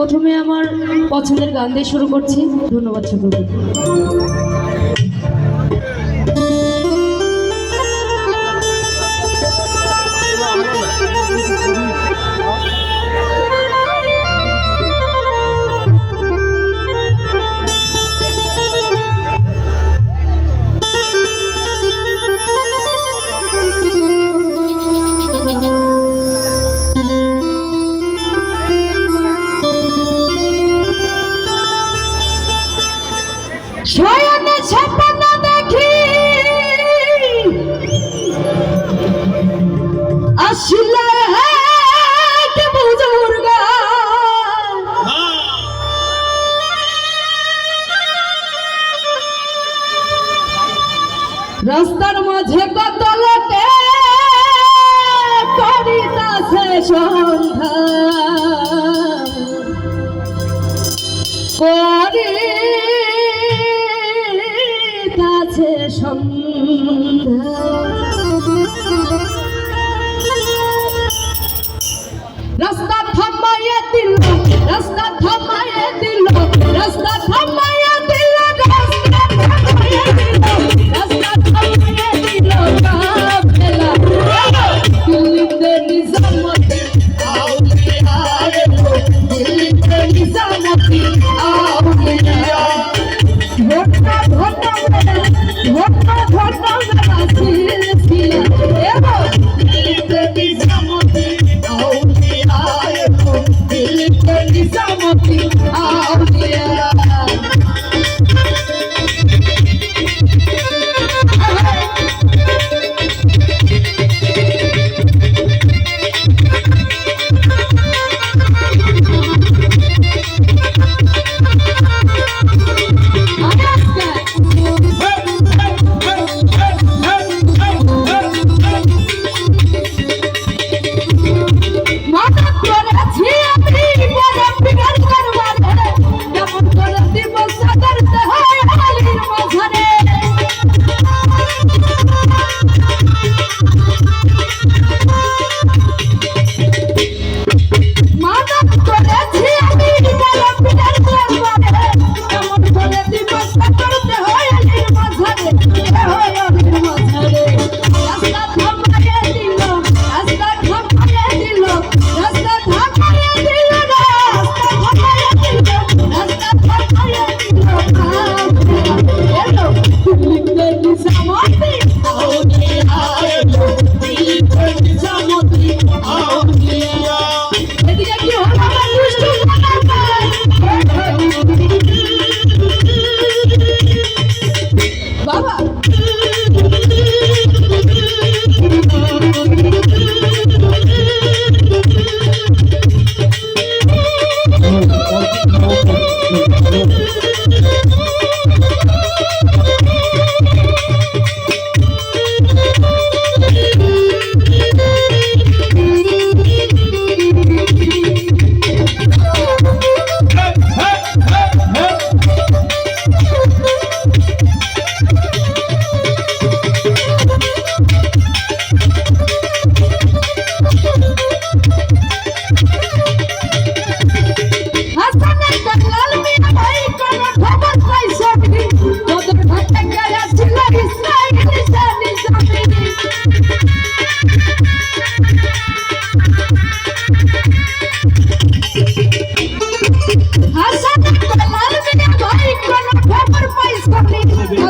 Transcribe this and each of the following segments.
প্রথমে আমার পছন্দের গান দিয়ে শুরু করছি। ধন্যবাদ সকলকে। স্বপ্ন রাস্তার মাঝে কত লোকে করিতাছে সহ রাস্তা থামাইয়ে দিল রাস্তা থামাইয়ে দিল রাস্তা থাম Oh, Thank you.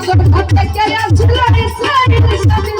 Look at the good that I am.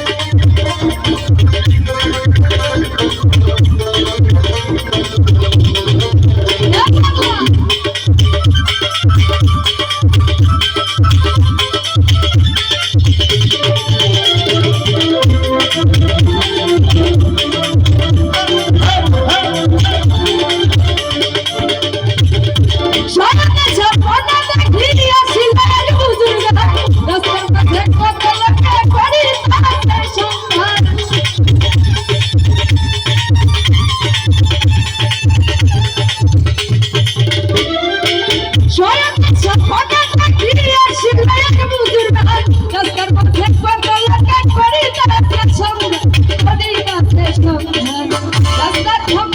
that's